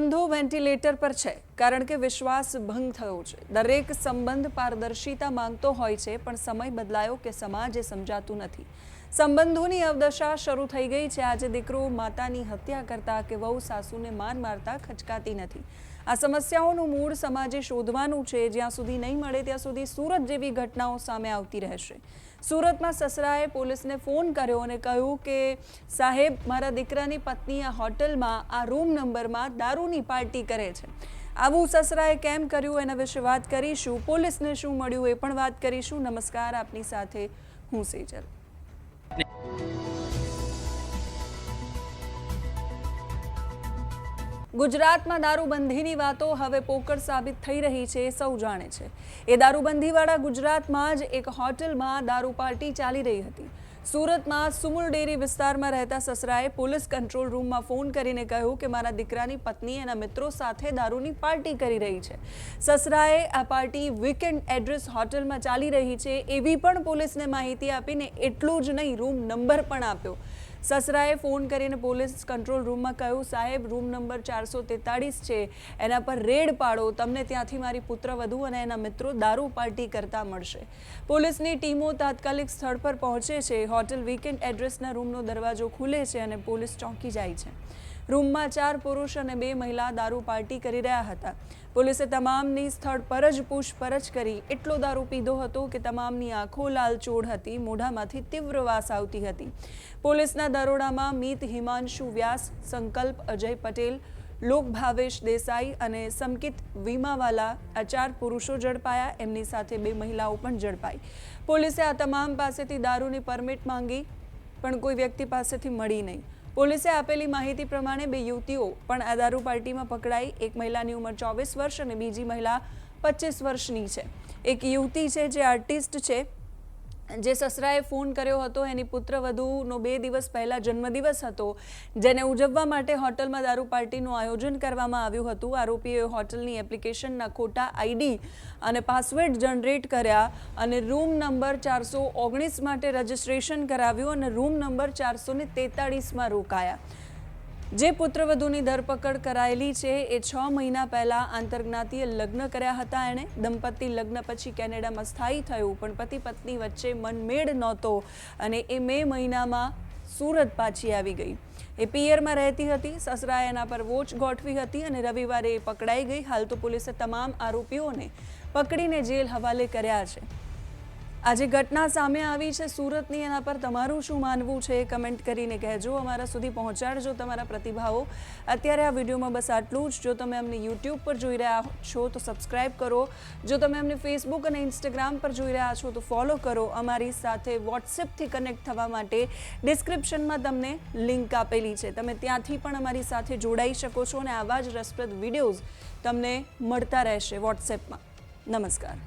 સંબંધો વેન્ટિલેટર પર છે, કારણ કે વિશ્વાસ ભંગ થયો છે. દરેક સંબંધ પારદર્શિતા માંગતો હોય છે, પણ સમય બદલાયો કે સમાજ એ સમજાતું નથી. સંબંધોની અવદશા શરૂ થઈ ગઈ છે. આજે દીકરો માતાની હત્યા કરતા કે વહુ સાસુને માર મારતા ખચકાતી નથી. આ સમસ્યાઓનું મૂળ સમાજે શોધવાનું છે. જ્યાં સુધી નહીં મળે ત્યાં સુધી સુરત જેવી ઘટનાઓ સામે આવતી રહેશે. સુરતમાં સસરાએ પોલીસને ફોન કર્યો અને કહ્યું કે, સાહેબ, મારા દીકરાની પત્ની આ હોટલમાં આ રૂમ નંબરમાં દારૂની પાર્ટી કરે છે. આવું સસરાએ કેમ કર્યું? એના વિશે વાત કરીશું. પોલીસને શું મળ્યું? એ પણ વાત કરીશું. નમસ્કાર. આપની સાથે હું સેજલ. ગુજરાતમાં દારૂબંધીની વાતો હવે પોકળ સાબિત થઈ રહી છે એ સૌ જાણે છે. એ દારૂબંધીવાળા ગુજરાતમાં જ એક હોટલમાં દારૂ પાર્ટી ચાલી રહી હતી. સુરતમાં સુમુલ ડેરી વિસ્તારમાં રહેતા સસરાએ પોલીસ કંટ્રોલ રૂમમાં ફોન કરીને કહ્યું કે મારા દીકરાની પત્ની એના મિત્રો સાથે દારૂની પાર્ટી કરી રહી છે. સસરાએ આ પાર્ટી વીકેન્ડ એડ્રેસ હોટલમાં ચાલી રહી છે, એવી પણ પોલીસને માહિતી આપીને એટલું જ નહીં, રૂમ નંબર પણ આપ્યો. સસરાએ ફોન કરીને પોલીસ કંટ્રોલ રૂમમાં કહ્યું, સાહેબ, રૂમ નંબર ચારસો તેતાળીસ છે. એના પર રેડ પાડો. તમને ત્યાંથી મારી પુત્રવધુ અને એના મિત્રો દારૂ પાર્ટી કરતા મળશે. પોલીસની ટીમો તાત્કાલિક સ્થળ પર પહોંચે છે. હોટેલ વીકેન્ડ એડ્રેસના રૂમનો દરવાજો ખુલે છે અને પોલીસ ચોંકી જાય છે. રૂમમાં ચાર પુરુષ અને બે મહિલા દારૂ પાર્ટી કરી રહ્યા હતા. પોલીસે તમામની સ્થળ પર જ પૂછપરછ કરી એટલો દારૂ પીધો હતો કે તમામની આંખો લાલચોળ હતી, મોઢામાંથી તીવ્ર વાસ આવતી હતી. પોલીસના દરોડામાં મિત હિમાંશુ વ્યાસ, સંકલ્પ અજય પટેલ, લોક ભાવેશ દેસાઈ અને સમકિત વીમાવાલા આ ચાર પુરુષો ઝડપાયા. એમની સાથે બે મહિલાઓ પણ ઝડપાઈ. પોલીસે આ તમામ પાસેથી દારૂની પરમિટ માંગી, પણ કોઈ વ્યક્તિ પાસેથી મળી નહીં. પોલીસે આપેલી માહિતી પ્રમાણે બે યુવતીઓ પણ આ દારૂ પાર્ટીમાં પકડાઈ. એક મહિલાની ઉંમર ચોવીસ વર્ષ અને બીજી મહિલા પચીસ વર્ષની છે. એક યુવતી છે જે આર્ટિસ્ટ છે. જે સસરાએ ફોન કર્યો હતો, એની પુત્રવધુનો બે દિવસ પહેલાં જન્મદિવસ હતો, જેને ઉજવવા માટે હોટલમાં દારૂ પાર્ટીનું આયોજન કરવામાં આવ્યું હતું. આરોપીઓએ હોટલની એપ્લિકેશનના ખોટા આઈડી અને પાસવર્ડ જનરેટ કર્યા અને રૂમ નંબર ચારસો ઓગણીસ માટે રજિસ્ટ્રેશન કરાવ્યું અને રૂમ નંબર ચારસો ને તેતાળીસમાં રોકાયા. જે પુત્રવધુની ધરપકડ કરાયેલી છે, એ છ મહિના પહેલા આંતરજ્ઞાતીય લગ્ન કર્યા હતા. એણે દંપતી લગ્ન પછી કેનેડામાં સ્થાયી થયું, પણ પતિ પત્ની વચ્ચે મનમેળ નહોતો અને એ મે મહિનામાં સુરત પાછી આવી ગઈ. એ પિયરમાં રહેતી હતી, સસરાએ એના પર વોચ ગોઠવી હતી અને રવિવારે એ પકડાઈ ગઈ. હાલ તો પોલીસે તમામ આરોપીઓને પકડીને જેલ હવાલે કર્યા છે. આજે ઘટના સામે આવી છે સુરતની, એના પર તમારું શું માનવું છે કમેન્ટ કરીને કહેજો. અમારા સુધી પહોંચાડજો તમારા પ્રતિભાવો. અત્યારે આ વિડીયોમાં બસ આટલું જ. જો તમે અમને યુટ્યુબ પર જોઈ રહ્યા છો તો સબસ્ક્રાઈબ કરો. જો તમે અમને ફેસબુક અને ઇન્સ્ટાગ્રામ પર જોઈ રહ્યા છો તો ફોલો કરો. અમારી સાથે વોટ્સએપથી કનેક્ટ થવા માટે ડિસ્ક્રિપ્શનમાં તમને લિંક આપેલી છે. તમે ત્યાંથી પણ અમારી સાથે જોડાઈ શકો છો અને આવા જ રસપ્રદ વિડીયોઝ તમને મળતા રહેશે વોટ્સએપમાં. નમસ્કાર.